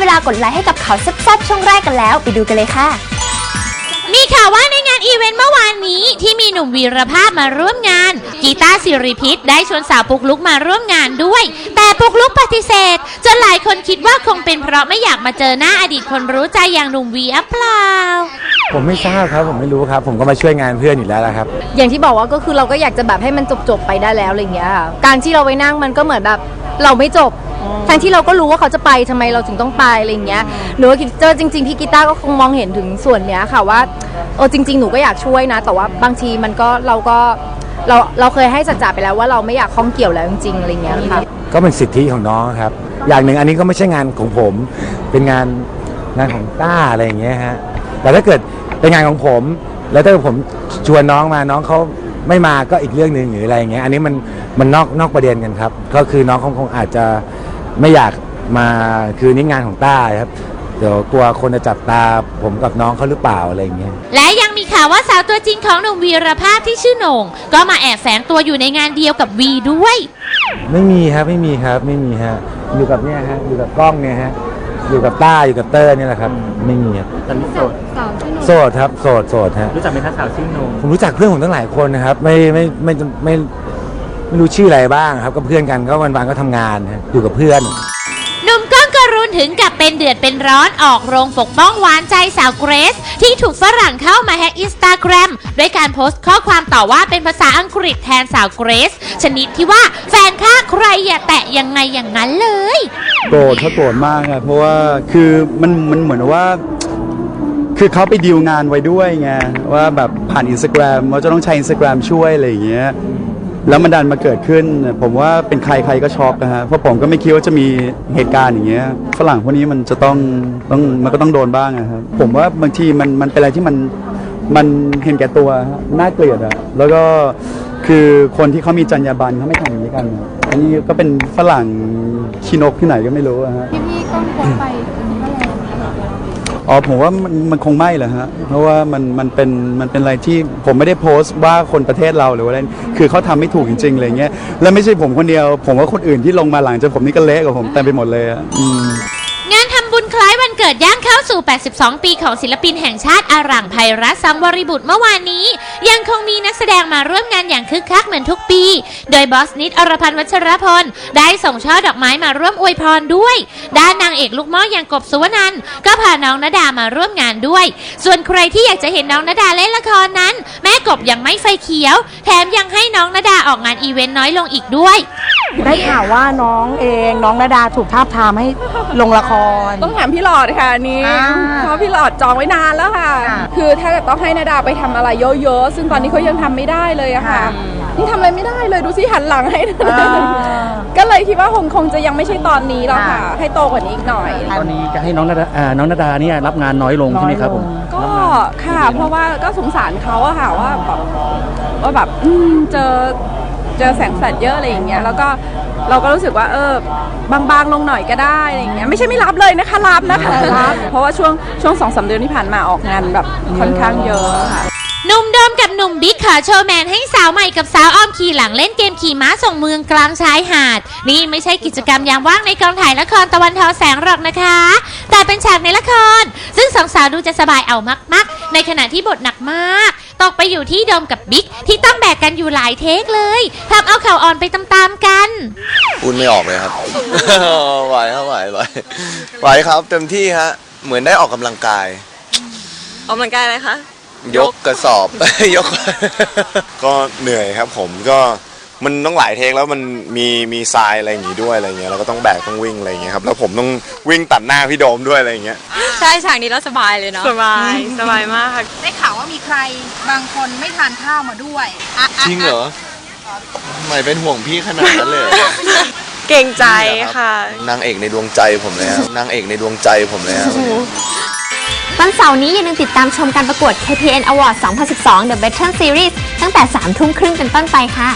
เวลากดไลค์ให้กับข่าวแซ่บๆช่วงแรกกันแล้ว ไปดูกันเลยค่ะ มีข่าวว่าในงานอีเวนต์เมื่อวานนี้ที่มีหนุ่มวีรภาพมาร่วมงาน กีตาร์สิริพิษได้ชวนสาวปุกลุกมาร่วมงานด้วย แต่ปุกลุกปฏิเสธ จนหลายคนคิดว่าคงเป็นเพราะไม่อยากมาเจอหน้าอดีตคนรู้ใจอย่างหนุ่มวีอัเปล่า ผมไม่ทราบครับผมไม่รู้ครับ ผมก็มาช่วยงานเพื่อนอยู่แล้วละครับ อย่างที่บอกว่าก็คือเราก็อยากจะแบบให้มันจบๆไปได้แล้วอะไรอย่างเงี้ยค่ะการที่เราไปนั่งมันก็เหมือนแบบเราไม่จบ ทั้งที่เราก็รู้ว่าเขาจะไปทำไมเราถึงต้องไปอะไรอย่างเงี้ยหนูว่าเจอจริง ๆพี่กีตาร์ก็คงมองเห็นถึงส่วนเนี้ยค่ะว่าโอ้จริง ๆ หนูก็อยากช่วยนะ แต่ว่าบางทีมันก็เราก็เราเราเคยให้สัจจะไปแล้วว่าเราไม่อยากข้องเกี่ยวแล้วจริงๆอะไรอย่างเงี้ยค่ะ ก็เป็นสิทธิของน้องครับ อย่างหนึ่งอันนี้ก็ไม่ใช่งานของผม เป็นงานงานของต้าอะไรอย่างเงี้ยฮะ แต่ถ้าเกิดเป็นงานของผม แล้วถ้าเกิดผมชวนน้องมาน้องเขาไม่มาก็อีกเรื่องหนึ่งหรืออะไรอย่างเงี้ย อันนี้มันมันนอกนอกประเด็นกันครับ ก็คือน้องคงคงอาจจะ ไม่อยากมาคือนี่งานของต้าครับ เดี๋ยวกลัวคนจะจับตาผมกับน้องเขาหรือเปล่าอะไรอย่างเงี้ย และยังมีข่าวว่าสาวตัวจริงของหนุ่มวีรภาพที่ชื่อโหน่ง ก็มาแอบแฝงตัวอยู่ในงานเดียวกับวีด้วย ไม่มีครับไม่มีครับไม่มีฮะอยู่กับเนี่ยฮะอยู่กับกล้องเนี่ยฮะอยู่กับต้าอยู่กับเตอร์เนี่ยแหละครับ ไม่มีครับตอนนี้โสดโสดครับโสดโสดฮะรู้จักไหมคะสาวชื่อโหนง ผมรู้จักเพื่อนผมตั้งหลายคนนะครับ ไม่ไม่ไม่ไม่ไม่ ไม่รู้ชื่ออะไรบ้างครับก็เพื่อนกันก็วันๆก็ทำงานฮะอยู่กับเพื่อน หนุ่มก้องกรุณถึงกับเป็นเดือดเป็นร้อนออกโรงปกป้องหวานใจสาวเกรซ ที่ถูกฝรั่งเข้ามาแฮกอินสตาแกรมด้วยการโพสต์ข้อความต่อว่าเป็นภาษาอังกฤษแทนสาวเกรซ ชนิดที่ว่าแฟนข้าใครอย่าแตะยังไงอย่างนั้นเลย โกรธเขาโกรธมากอะเพราะว่าคือมันมันเหมือนว่า คือเขาไปดีลงานไว้ด้วยไงว่าแบบผ่านอินสตาแกรมว่าจะต้องใช้อินสตาแกรมช่วยอะไรอย่างเงี้ย แล้วมันดันมาเกิดขึ้น ผมว่าเป็นใครใครก็ช็อกนะฮะเพราะผมก็ไม่คิดว่าจะมีเหตุการณ์อย่างเงี้ยฝรั่งพวกนี้มันจะต้องต้องมันก็ต้องโดนบ้างนะครับผมว่าบางทีมันมันเป็นอะไรที่มันมันเห็นแก่ตัวฮะน่าเกลียดอะแล้วก็คือคนที่เขามีจรรยาบรรณเขาไม่ทำอย่างนี้กันอะอันนี้ก็เป็นฝรั่งขี้นกที่ไหนก็ไม่รู้อะฮะ พี่พี่ก็ไป อ๋อผมว่ามันมันคงไม่แหละฮะเพราะว่ามันมันเป็นมันเป็นอะไรที่ผมไม่ได้โพสต์ว่าคนประเทศเราหรือว่าอะไรคือเขาทำไม่ถูกจริงๆอะไรเงี้ยแล้วไม่ใช่ผมคนเดียว ผมว่าคนอื่นที่ลงมาหลังจากผมนี่ก็เละกว่าผมเต็มไปหมดเลยอะอืม กิดย่างเข้าสู่ 82 ปีของศิลปินแห่งชาติอารังไพรัสสังวริบุตรเมื่อวานนี้ ยังคงมีนักแสดงมาร่วมงานอย่างคึกคักเหมือนทุกปี โดยบอสนิดอรพันธ์วัชรพล ได้ส่งช่อดอกไม้มาร่วมอวยพรด้วย ด้านนางเอกลูกม้ออย่างกบสุวนันก็พาน้องนดามาร่วมงานด้วย ส่วนใครที่อยากจะเห็นน้องนดาเล่นละครนั้น แม่กบยังไม่ไฟเขียว แถมยังให้น้องนดาออกงานอีเวนต์น้อยลงอีกด้วย ได้ข่าวว่าน้องเองน้องนาดาถูกทาบทามให้ลงละคร ต้องถามพี่หลอดค่ะอันนี้อ่าเพราะพี่หลอดจองไว้นานแล้วค่ะ ค่ะ คือถ้าเกิดต้องให้นาดาไปทำอะไรเยอะๆซึ่งตอนนี้เขายังทำไม่ได้เลยอะค่ะ นี่ทำอะไรไม่ได้เลยดูสิหันหลังให้นาดาอ่าก็เลยคิดว่าคงคงจะยังไม่ใช่ตอนนี้แล้วค่ะ ให้โตกว่านี้อีกหน่อย ตอนนี้จะให้น้องนาดาอ่าน้องนาดาเนี่ยรับงานน้อยลงใช่ไหมครับผม ก็ค่ะ เพราะว่าก็สงสารเขาอะค่ะว่าแบบว่าแบบอืมเจอ เจอแสงแฟลชเยอะอะไรอย่างเงี้ยแล้วก็เราก็รู้สึกว่าเออบางๆลงหน่อยก็ได้อะไรอย่างเงี้ยไม่ใช่ไม่รับเลยนะคะรับนะคะรับเพราะว่าช่วงช่วงสองสามเดือนที่ผ่านมาออกงานแบบค่อนข้างเยอะค่ะหนุ่มโดมกับหนุ่มบิ๊กขอโชว์แมนให้สาวใหม่กับสาวอ้อมขี่หลังเล่นเกมขี่ม้าส่งเมืองกลางชายหาด นี่ไม่ใช่กิจกรรมยามว่างในกองถ่ายละครตะวันทอแสงหรอกนะคะ แต่เป็นฉากในละคร ซึ่งสองสาวดูจะสบายเอามากๆ ในขณะที่บทหนักมาก ตกไปอยู่ที่โดมกับบิ๊กที่ต้องแบกกันอยู่หลายเทคเลยทำเอาเข่าอ่อนไปตามๆกัน พูดไม่ออกเลยครับ ไหวครับไหวไหวไหวครับเต็มที่ฮะ เหมือนได้ออกกำลังกาย ออกกำลังกายอะไรคะ ยกกระสอบ ยก ก็เหนื่อยครับผมก็ มันต้องหลายเทคแล้วมันมีมีทรายอะไรอย่างงี้ด้วยอะไรเงี้ยเราก็ต้องแบกต้องวิ่งอะไรเงี้ยครับแล้วผมต้องวิ่งตัดหน้าพี่โดมด้วยอะไรเงี้ยใช่ฉากนี้เราสบายเลยเนาะสบายสบายมากค่ะได้ข่าวว่ามีใครบางคนไม่ทานข้าวมาด้วยอะอะจริงเหรอทำไมเป็นห่วงพี่ขนาดนั้นเลยเหรอเก่งใจค่ะ นางเอกในดวงใจผมเลยครับนางเอกในดวงใจผมเลยครับ วันเสาร์นี้อย่าลืมติดตามชมการประกวด KPN Award 2012 The Veteran Series ตั้งแต่ 3 ทุ่มครึ่งเป็นต้นไปค่ะ